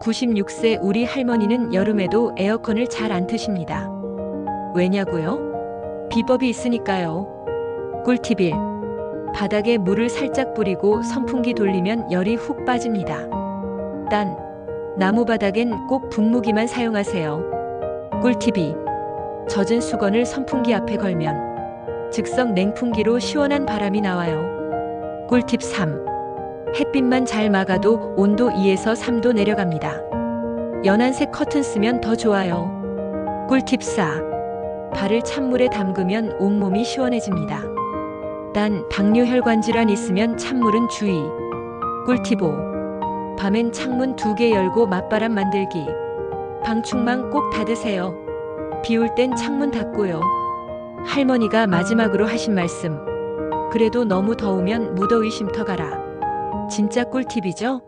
96세 우리 할머니는 여름에도 에어컨을 잘 안 트십니다. 왜냐고요? 비법이 있으니까요. 꿀팁 1. 바닥에 물을 살짝 뿌리고 선풍기 돌리면 열이 훅 빠집니다. 단, 나무 바닥엔 꼭 분무기만 사용하세요. 꿀팁 2. 젖은 수건을 선풍기 앞에 걸면 즉석 냉풍기로 시원한 바람이 나와요. 꿀팁 3. 햇빛만 잘 막아도 온도 2에서 3도 내려갑니다. 연한색 커튼 쓰면 더 좋아요. 꿀팁 4. 발을 찬물에 담그면 온몸이 시원해집니다. 단 당뇨혈관 질환 있으면 찬물은 주의. 꿀팁 5. 밤엔 창문 두 개 열고 맞바람 만들기. 방충망 꼭 닫으세요. 비올 땐 창문 닫고요. 할머니가 마지막으로 하신 말씀. 그래도 너무 더우면 무더위 쉼터 가라. 진짜 꿀팁이죠?